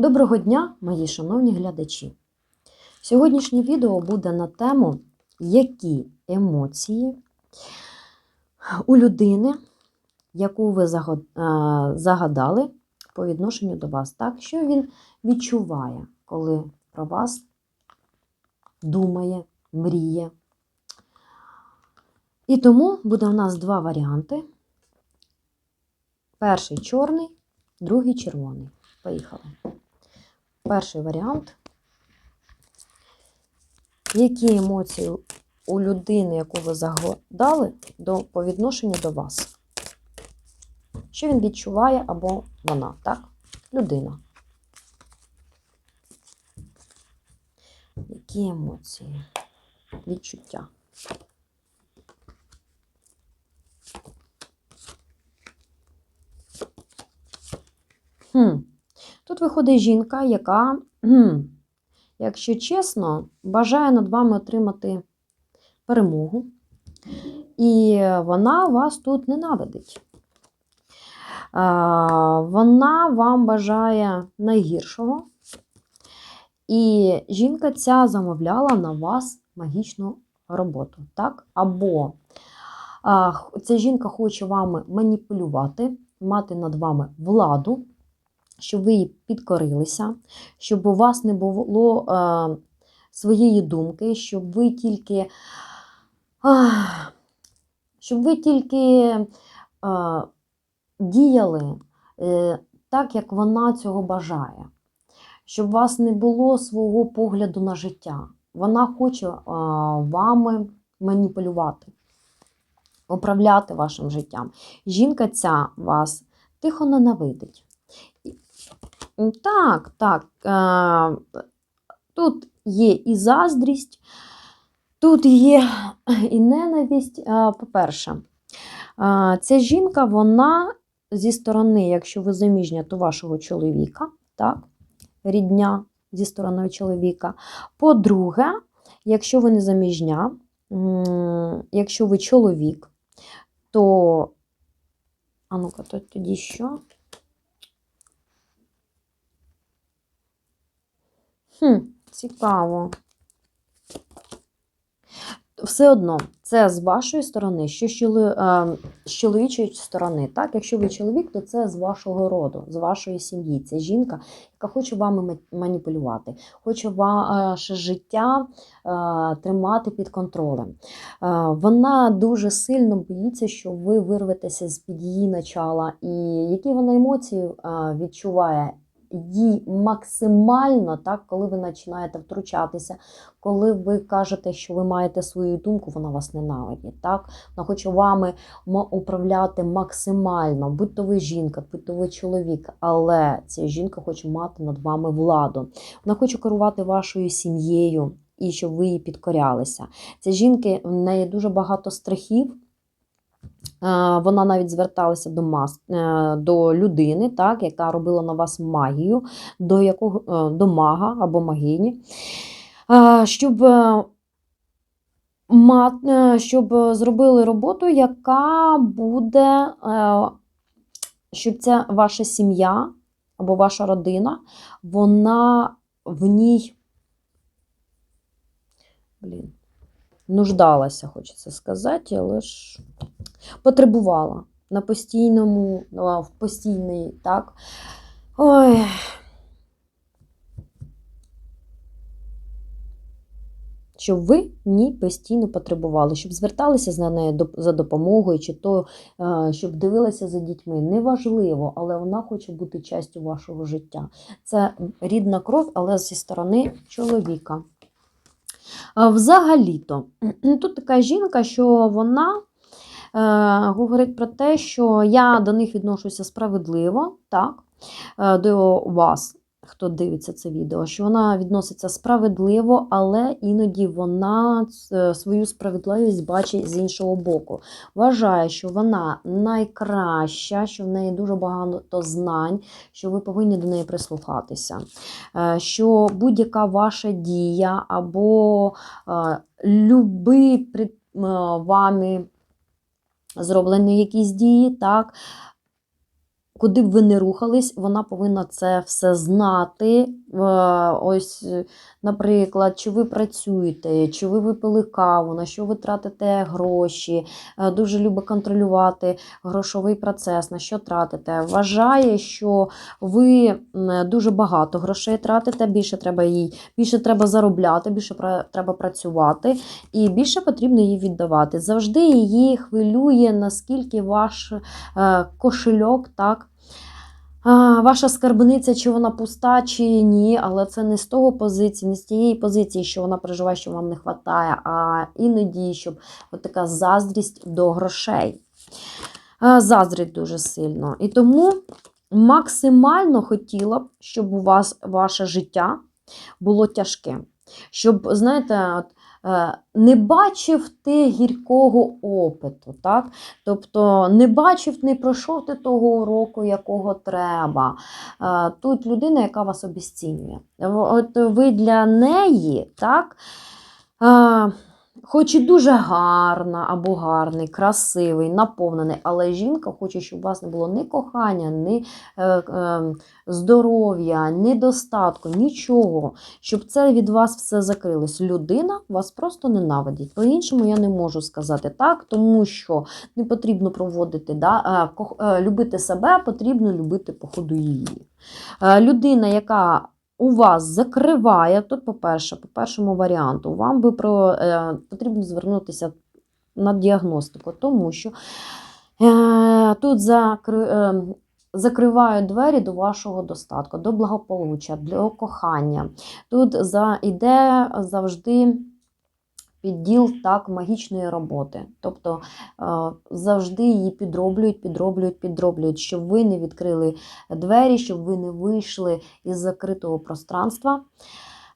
Доброго дня, мої шановні глядачі! Сьогоднішнє відео буде на тему, які емоції у людини, яку ви е, загадали по відношенню до вас, так? що він відчуває, коли про вас думає, мріє. І тому буде у нас два варіанти. Перший чорний, другий червоний. Поїхали. Перший варіант. Які емоції у людини, яку ви загадали, до, по відношенню до вас? Що він відчуває або вона, так? Людина. Які емоції? Відчуття? Хм. Виходить жінка, яка, якщо чесно, бажає над вами отримати перемогу. І вона вас тут ненавидить. Вона вам бажає найгіршого. І жінка ця замовляла на вас магічну роботу. так? Або ця жінка хоче вами маніпулювати, мати над вами владу, щоб ви їй підкорилися, щоб у вас не було е, своєї думки, щоб ви тільки, ах, щоб ви тільки е, діяли е, так, як вона цього бажає, щоб у вас не було свого погляду на життя. Вона хоче е, вами маніпулювати, управляти вашим життям. Жінка ця вас тихо ненавидить. Так, так. Тут є і заздрість, тут є і ненависть. По-перше, ця жінка, вона зі сторони, якщо ви заміжня, то вашого чоловіка, так, рідня зі сторони чоловіка. По-друге, якщо ви не заміжня, якщо ви чоловік, то. А ну-ка, то тоді що? Хм, цікаво. Все одно, це з вашої сторони, що з е, чоловічої сторони. Так? Якщо ви чоловік, то це з вашого роду, з вашої сім'ї. Це жінка, яка хоче вами маніпулювати, хоче ваше життя е, тримати під контролем. Е, Вона дуже сильно боїться, що ви вирветеся з-під її начала. І які вона емоції відчуває? Їй максимально, так, коли ви починаєте втручатися, коли ви кажете, що ви маєте свою думку, вона вас ненавидить. Так? Вона хоче вами управляти максимально, будь то ви жінка, будь то ви чоловік, але ця жінка хоче мати над вами владу. Вона хоче керувати вашою сім'єю і щоб ви їй підкорялися. Ця жінки в неї дуже багато страхів. Е, Вона навіть зверталася до мас, е, до людини, так, яка робила на вас магію, до якого е, до мага або магині, щоб, щоб зробили роботу, яка буде, щоб ця ваша сім'я або ваша родина, вона в ній. Блін, нуждалася, хочеться сказати, але ж потребувала на постійному, в постійний, так. Ой. Щоб ви ні постійно потребували, щоб зверталися за нею за допомогою, чи то е, щоб дивилися за дітьми. Неважливо, але вона хоче бути частю вашого життя. Це рідна кров, але зі сторони чоловіка. Взагалі-то, тут така жінка, що вона говорить про те, що я до них відношуся справедливо, так, е, до вас, хто дивиться це відео, що вона відноситься справедливо, але іноді вона е, свою справедливість бачить з іншого боку. Вважає, що вона найкраща, що в неї дуже багато знань, що ви повинні до неї прислухатися. Е, Що будь-яка ваша дія або е, люби при е, вами зроблені якісь дії, так, куди б ви не рухались, вона повинна це все знати. Е, Ось, е, наприклад, чи ви працюєте, чи ви випили каву, на що ви тратите гроші, Е, дуже любить контролювати грошовий процес, на що тратите. Вважає, що ви дуже багато грошей тратите, більше треба їй, більше треба заробляти, більше треба працювати, і більше потрібно їй віддавати. Завжди її хвилює, наскільки ваш кошельок, так. А, Ваша скарбниця, чи вона пуста, чи ні, але це не з того позиції, не з тієї позиції, що вона переживає, що вам не вистачає, а іноді, щоб от така заздрість до грошей. А, Заздрить дуже сильно. І тому максимально хотіла б, щоб у вас ваше життя було тяжке. Щоб, знаєте, от, не бачив ти гіркого опиту, так? Тобто не бачив, не пройшов ти того уроку, якого треба. Е, Тут людина, яка вас обіцінює. От ви для неї, так? Хоч і дуже гарна або гарний, красивий, наповнений, але жінка хоче, щоб у вас не було ні кохання, ні е, е, здоров'я, ні достатку, нічого, щоб це від вас все закрилось. Людина вас просто ненавидить. По-іншому я не можу сказати так, тому що не потрібно проводити, да, е, е, любити себе, потрібно любити по ходу її. Е, Людина, яка у вас закриває, тут, по-перше, по першому варіанту, вам би про, е, потрібно звернутися на діагностику, тому що е, тут закри, е, закривають двері до вашого достатку, до благополуччя, до кохання. Тут за, іде завжди підділ так магічної роботи. Тобто е, завжди її підроблюють, підроблюють, підроблюють, щоб ви не відкрили двері, щоб ви не вийшли із закритого пространства.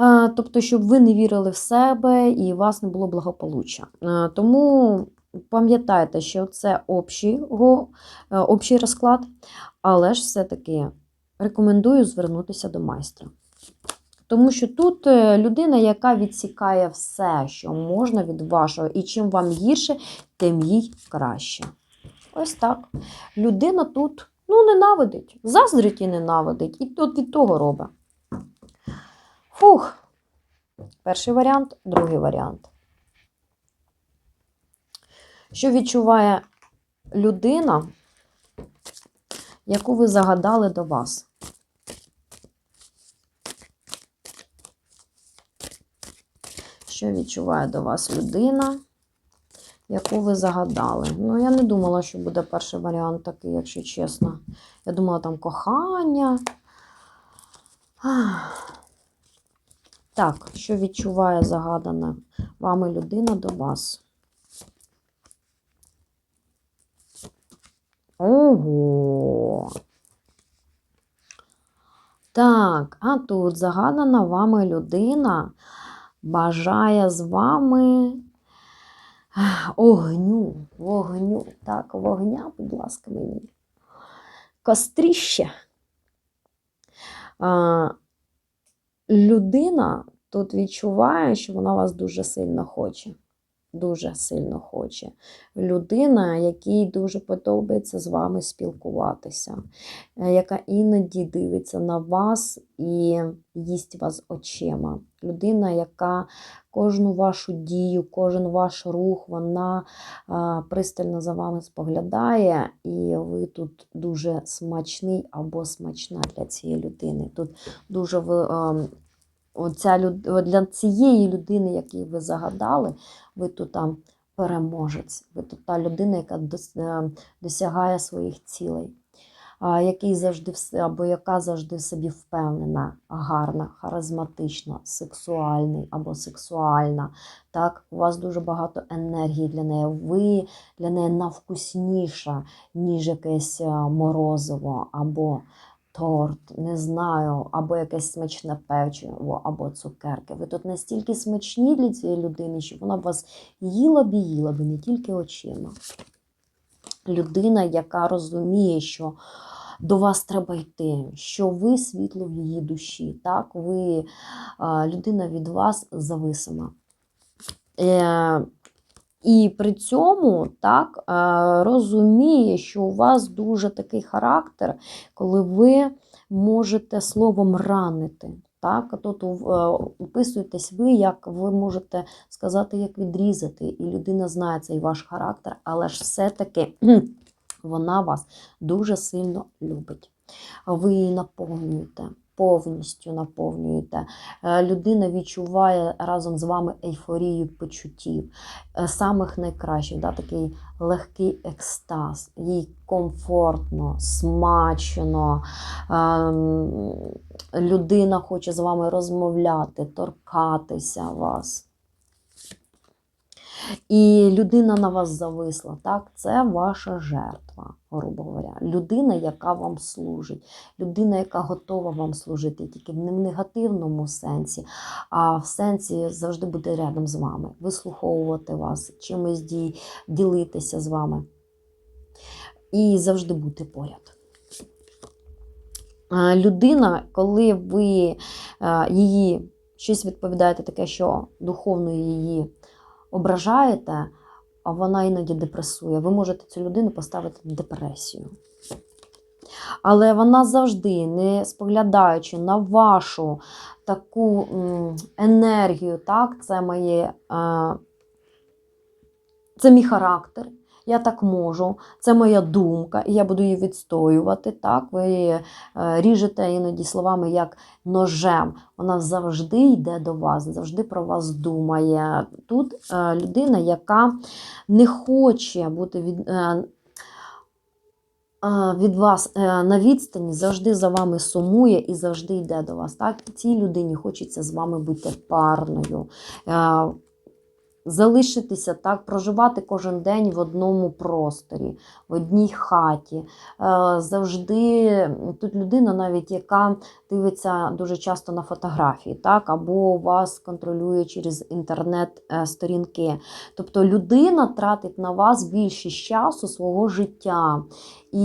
Е, Тобто, щоб ви не вірили в себе і у вас не було благополуччя. Е, Тому пам'ятайте, що це общий, общий розклад, але ж все-таки рекомендую звернутися до майстра. Тому що тут е, людина, яка відсікає все, що можна від вашого, і чим вам гірше, тим їй краще. Ось так. Людина тут ну, ненавидить, заздрить і ненавидить, і от від того робить. Фух. Перший варіант, другий варіант. Що відчуває людина, яку ви загадали до вас? Що відчуває до вас людина, яку ви загадали? Ну, я не думала, що буде перший варіант такий, якщо чесно. Я думала, там кохання. Так, що відчуває загадана вами людина до вас? Ого. Так, а тут загадана вами людина бажає з вами огню, вогню. Так, вогня, будь ласка, мені. Костріще. Людина тут відчуває, що вона вас дуже сильно хоче. Дуже сильно хоче. Людина, якій дуже подобається з вами спілкуватися, е, яка іноді дивиться на вас і їсть вас очима. Людина, яка кожну вашу дію, кожен ваш рух, вона пристально за вами споглядає, і ви тут дуже смачний або смачна для цієї людини. Тут дуже ем, Оця люд... для цієї людини, якій ви загадали, ви тут там переможець. Ви тут та людина, яка е, досягає своїх цілей, який завжди або яка завжди собі впевнена, гарна, харизматична, сексуальний або сексуальна. Так, у вас дуже багато енергії для неї. Ви для неї навкусніша, ніж якесь е, морозиво або торт, не знаю, або якесь смачне печиво, або цукерки. Ви тут настільки смачні для цієї людини, що вона б вас їла б і їла б, не тільки очима. Людина, яка розуміє, що до вас треба йти, що ви світло в її душі, так? ви людина від вас зависима. І при цьому так е, розуміє, що у вас дуже такий характер, коли ви можете словом ранити. Так, тут е, описуєтесь ви, як ви можете сказати, як відрізати, і людина знає цей ваш характер, але ж все-таки вона вас дуже сильно любить. Ви її наповнюєте, повністю наповнюєте. Е, Людина відчуває разом з вами ейфорію почуттів, е, самих найкращих, да, такий легкий екстаз, їй комфортно, смачно. Ем, Людина хоче з вами розмовляти, торкатися вас. І людина на вас зависла, так? Це ваша жертва, грубо говоря. Людина, яка вам служить, людина, яка готова вам служити, тільки не в негативному сенсі, а в сенсі завжди бути рядом з вами, вислуховувати вас, чимось ді- ділитися з вами. І завжди бути поряд. Людина, коли ви е, її щось відповідаєте таке, що духовно її ображаєте, а вона іноді депресує, ви можете цю людину поставити в депресію. Але вона завжди, не споглядаючи на вашу таку енергію, так, це моє. Е, це мій характер, я так можу, це моя думка, і я буду її відстоювати. Так, ви е, ріжете іноді словами як ножем. Вона завжди йде до вас, завжди про вас думає. Тут е, людина, яка не хоче бути від. е, від вас на відстані завжди за вами сумує і завжди йде до вас. Так? Цій людині хочеться з вами бути парною. Е, залишитися так, проживати кожен день в одному просторі, в одній хаті. Е, Завжди тут людина, навіть яка дивиться дуже часто на фотографії, так, або вас контролює через інтернет-сторінки. Тобто людина тратить на вас більшість часу свого життя. І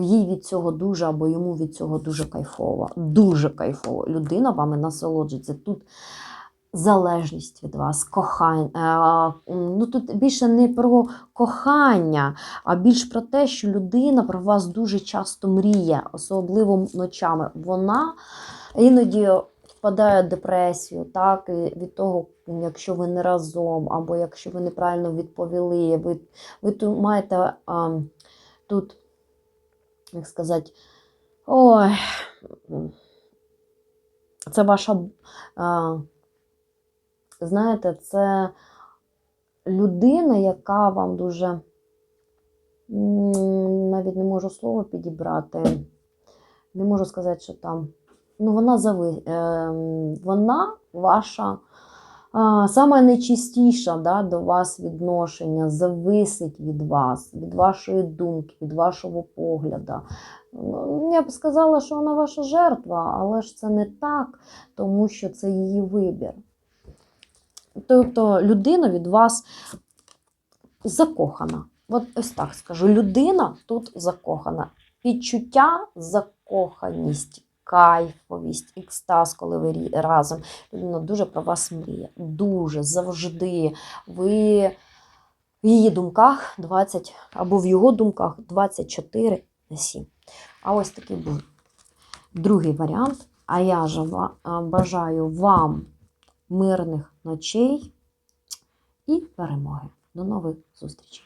їй від цього дуже, або йому від цього дуже кайфово. Дуже кайфово. Людина вами насолоджується. Тут залежність від вас, кохання. Ну, тут більше не про кохання, а більш про те, що людина про вас дуже часто мріє, особливо ночами. Вона іноді впадає в депресію, так, і від того, якщо ви не разом, або якщо ви неправильно відповіли, ви, ви тут маєте а, тут, як сказати, ой, це ваша. А, знаєте, це людина, яка вам дуже навіть не можу слово підібрати. Не можу сказати, що там. Ну, вона зави... е, вона ваша саме найчистіша да, до вас відношення, зависить від вас, від вашої думки, від вашого погляду. Ну, Я б сказала, що вона ваша жертва, але ж це не так, тому що це її вибір. Тобто людина від вас закохана. От ось так скажу. Людина тут закохана. Відчуття, закоханість, кайфовість, екстаз, коли ви разом. Людина дуже про вас мріє. Дуже завжди. Ви в її думках 20, або в його думках 24 на 7. А ось такий був другий варіант. А я ж бажаю вам мирних ночей і перемоги. До нових зустрічей!